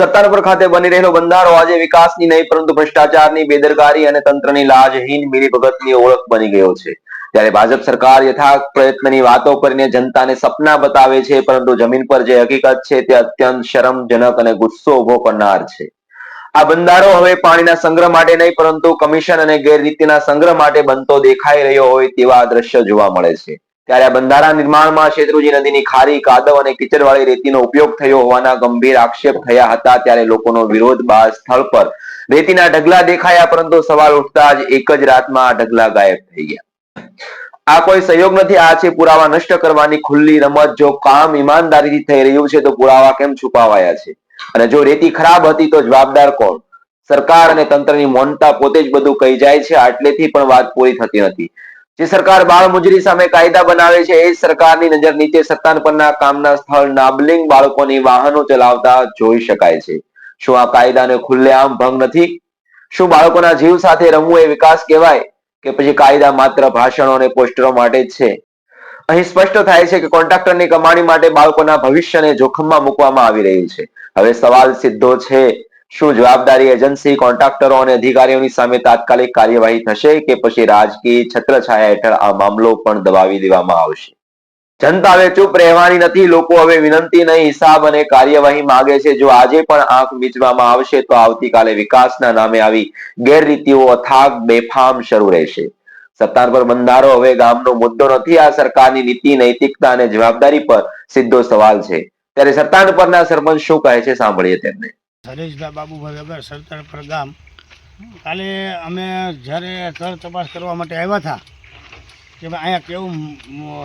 સત્તાનપર ખાતે બની રહેલો બંધારો આજે વિકાસની નહીં, પરંતુ ભ્રષ્ટાચારની બેદરકારી અને તંત્રની લાજહીન મિલીભગતની ઓળખ બની ગયો છે. ત્યારે ભાજપ સરકાર યથાર્થ પ્રયત્નની વાતો કરીને જનતાને સપના બતાવે છે, પરંતુ જમીન પર જે હકીકત છે તે અત્યંત શરમજનક અને ગુસ્સો ઊભો કરનાર છે. આ બંધારો હવે પાણીના સંગ્રહ માટે નહીં, પરંતુ કમિશન અને ગેરરીતિના સંગ્રહ માટે બનતો દેખાઈ રહ્યો હોય તેવા દ્રશ્ય જોવા મળે છે. ત્યારે આ બંધારા નિર્માણમાં શેત્રુજી નદીની ખારી, કાદવ અને કિચડવાળી રેતીનો ઉપયોગ થયો હોવાના ગંભીર આક્ષેપ થયા હતા. ત્યારે લોકોનો વિરોધ બાદ સ્થળ પર. રેતીના ઢગલા દેખાયા, પરંતુ સવાલ ઉઠતા જ એક જ રાતમાં આ ઢગલા ગાયબ થઈ ગયા. આ કોઈ સહયોગ નથી, આ છે પુરાવા નષ્ટ કરવાની ખુલ્લી રમત. જો કામ ઈમાનદારીથી થઈ રહ્યું છે, તો પુરાવા કેમ છુપાવાયા છે? અને જો રેતી ખરાબ હતી, તો જવાબદાર કોણ? સરકાર અને તંત્રની મોનતા પોતે જ બધું કહી જાય છે, આટલેથી પણ વાત પૂરી થતી નથી. જે સરકાર બાળમજૂરી સામે કાયદા બનાવે છે, એ સરકારની નજર નીચે સત્તાન પરના કામના સ્થળ નાબલિંગ બાળકોની વાહનો ચલાવતા જોઈ શકાય છે. શું આ કાયદાને ખુલ્લેઆમ ભંગ નથી? શું બાળકોના જીવ સાથે રમવું એ વિકાસ કહેવાય કે પછી કાયદા માત્ર ભાષણો અને પોસ્ટરો માટે જ છે? અહીં સ્પષ્ટ થાય છે કે કોન્ટ્રાક્ટરની કમાણી માટે બાળકોના ભવિષ્યને જોખમમાં મૂકવામાં આવી રહ્યું છે. હવે સવાલ સીધો છે શું જવાબદારી એજન્સી, કોન્ટ્રાક્ટરો અને અધિકારીઓની સામે તાત્કાલિક કાર્યવાહી થશે કે પછી રાજકીય છત્રછાયા હેઠળ આ મામલો પણ દબાવી દેવામાં આવશે? જનતા હવે ચૂપ રહેવાની નથી, લોકો હવે વિનંતી નહીં, હિસાબ અને કાર્યવાહી માંગે છે. જો આજે પણ આંખ મીચવામાં આવશે તો આવતીકાલે વિકાસના નામે આવી ગેરરીતિઓ અથાગ બેફામ શરૂ રહેશે. સત્તાર પર બંધારો હવે ગામનો મુદ્દો નથી, આ સરકારની નીતિ, નૈતિકતા અને જવાબદારી પર સીધો સવાલ છે. ત્યારે સત્તાર પરના સરપંચ શું કહે છે? સાંભળીએ તેમને. હરેશભાઈ બાબુભાઈ વગર સરતરપર ગામ. કાલે અમે જ્યારે સ્થળ તપાસ કરવા માટે આવ્યા હતા, કે ભાઈ અહીંયા કેવું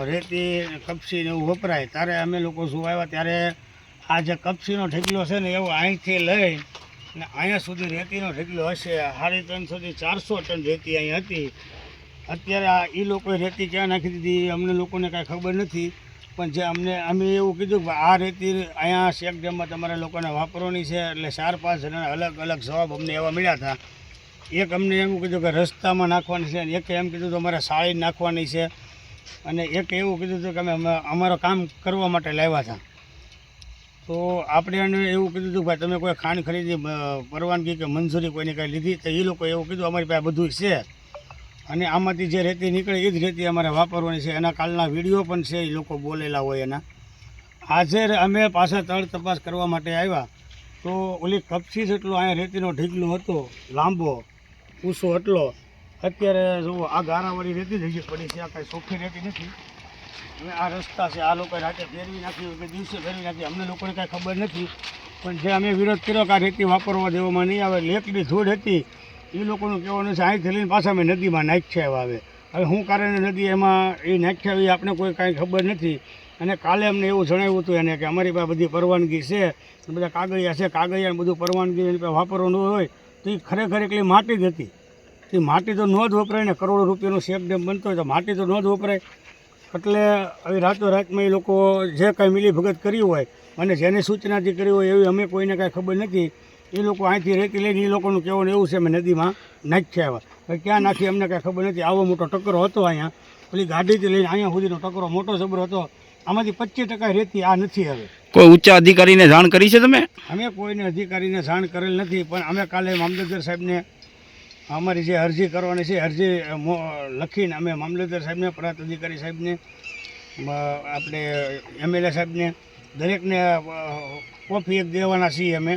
રેતી, કપસી ને એવું વપરાય, ત્યારે અમે લોકો શું આવ્યા, ત્યારે આ જે કપસીનો ઠેકલો છે ને એવો અહીંથી લઈ ને અહીંયા સુધી રેતીનો ઠેકલો હશે. સાડી ત્રણસોથી ચારસો ટન રેતી અહીં હતી. અત્યારે આ એ લોકોએ રેતી ક્યાં નાખી દીધી અમને લોકોને કાંઈ ખબર નથી. પણ જે અમને, અમે એવું કીધું કે આ રેતી અહીંયા શેક ડેમમાં તમારે લોકોને વાપરવાની છે એટલે ચાર પાંચ જણા અલગ અલગ જવાબ અમને એવા મળ્યા હતા. એક અમને એવું કીધું કે રસ્તામાં નાખવાની છે અને એક એમ કીધું તો અમારે સાળી નાખવાની છે અને એક એવું કીધું હતું કે અમે અમારો કામ કરવા માટે લાવ્યા હતા. તો આપણે એને એવું કીધું હતું ભાઈ તમે કોઈ ખાંડ ખરીદી પરવાનગી કે મંજૂરી કોઈને કાંઈ લીધી તો એ લોકો એવું કીધું, અમારી પાસે બધું છે. અને આમાંથી જે રેતી નીકળે એ જ રેતી અમારે વાપરવાની છે. એના કાલના વીડિયો પણ છે એ લોકો બોલેલા હોય એના. આજે અમે પાછા તળ તપાસ કરવા માટે આવ્યા. તો ઓલી કપસી જેટલો અહીંયા રેતીનો ઢીકલો હતો, લાંબો, ઊંચો એટલો, અત્યારે જુઓ આ ગારાવાળી રેતી થઈ ગઈ, પડી છે, આ કાંઈ સોખી રેતી નથી. હવે આ રસ્તા છે, આ લોકોએ રાતે ફેરવી નાખી કે દિવસે ફેરવી નાખી, અમને લોકોને કાંઈ ખબર નથી. પણ જે અમે વિરોધ કર્યો કે આ રેતી વાપરવા દેવામાં નહીં આવે, લેકડી ધૂળ હતી એ લોકોનું કહેવાનું છે અહીંથી લઈને પાછા અમે નદીમાં નાખ્યા આવે હવે. શું કારણે નદી એમાં એ નાખ્યા એ આપણે કોઈ કાંઈ ખબર નથી. અને કાલે અમને એવું જણાવ્યું હતું એને કે અમારી પાસે બધી પરવાનગી છે બધા કાગળિયા છે, કાગળિયા બધું પરવાનગી વાપરવાનું હોય તો એ ખરેખર એકલી માટી જ હતી. તે માટી તો ન જ વપરાય ને કરોડો રૂપિયાનો શેક ડેમ બનતો હોય તો માટી તો ન જ વપરાય. એટલે હવે રાતો રાતમાં એ લોકો જે કાંઈ મિલી ભગત કર્યું હોય અને જેને સૂચનાથી કરી હોય એવી અમે કોઈને કાંઈ ખબર નથી. એ લોકો અહીંથી રેતી લઈને એ લોકોનું કહેવાનું એવું છે અમે નદીમાં નાખ્યા આવ્યા ક્યાં નાખી અમને કાંઈ ખબર નથી. આવો મોટો ટકરો હતો અહીંયા. પેલી ગાડીથી લઈને અહીંયા સુધીનો ટકરો મોટો જબરો હતો. આમાંથી પચીસ ટકા રેતી આ નથી હવે. કોઈ ઊંચા અધિકારીને જાણ કરી છે તમે? અમે કોઈને અધિકારીને જાણ કરેલ નથી પણ અમે કાલે મામલતદાર સાહેબને અમારી જે અરજી કરવાની છે અરજી લખીને અમે મામલતદાર સાહેબને પ્રાંત અધિકારી સાહેબને આપણે એમએલએ સાહેબને દરેકને કોફી એક દેવાના છીએ અમે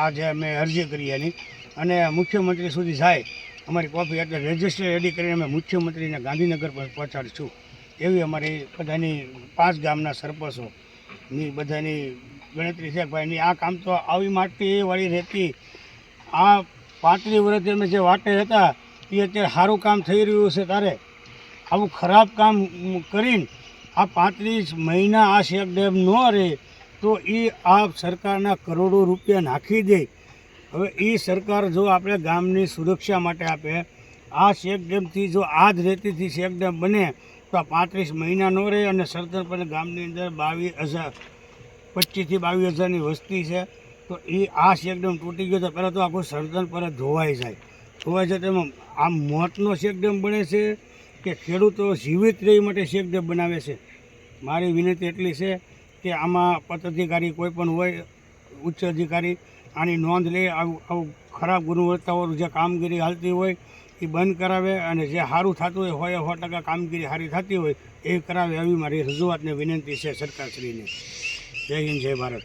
આ જે અમે અરજી કરી એની. અને મુખ્યમંત્રી સુધી જાય, અમારી કોપી એટલે રજિસ્ટર રેડી કરીને અમે મુખ્યમંત્રીને ગાંધીનગર પર પહોંચાડીશું. એવી અમારી બધાની પાંચ ગામના સરપંચોની બધાની ગણતરી છે ભાઈની આ કામ તો આવી માટીવાળી રહેતી. આ પાંત્રી વર્ષથી અમે જે વાટે હતા, એ અત્યારે સારું કામ થઈ રહ્યું છે તારે. આવું ખરાબ કામ કરીને આ પાંત્રીસ મહિના આ શેક ડેમ ન રહે, તો એ આ સરકારના કરોડો રૂપિયા નાખી દે. હવે એ સરકાર જો આપણે ગામની સુરક્ષા માટે આપે, આ શેક ડેમથી જો આ જ રેતીથી શેક ડેમ બને, તો આ પાંત્રીસ મહિના ન રહે અને સરદાર પણ ગામની અંદર બાવીસ હજાર પચીસથી બાવીસ હજારની વસ્તી છે, તો એ આ શેકડેમ તૂટી ગયો તો પહેલાં તો આખું સરદન પર ધોવાઈ જાય. ધોવાઈ જાય તેમાં આમ મોતનો શેકડેમ બને છે કે ખેડૂતો જીવિત રહી માટે શેકડેમ બનાવે છે. મારી વિનંતી એટલી છે કે આમાં પદાધિકારી કોઈ પણ હોય, ઉચ્ચ અધિકારી, આની નોંધ લે, આવું આવું ખરાબ ગુણવત્તાવાળું જે કામગીરી હાલતી હોય એ બંધ કરાવે અને જે સારું થતું હોય હોય સો ટકા કામગીરી સારી થતી હોય એ કરાવે એવી મારી રજૂઆતને વિનંતી છે સરકારશ્રીને. જય હિન્દ, જય ભારત.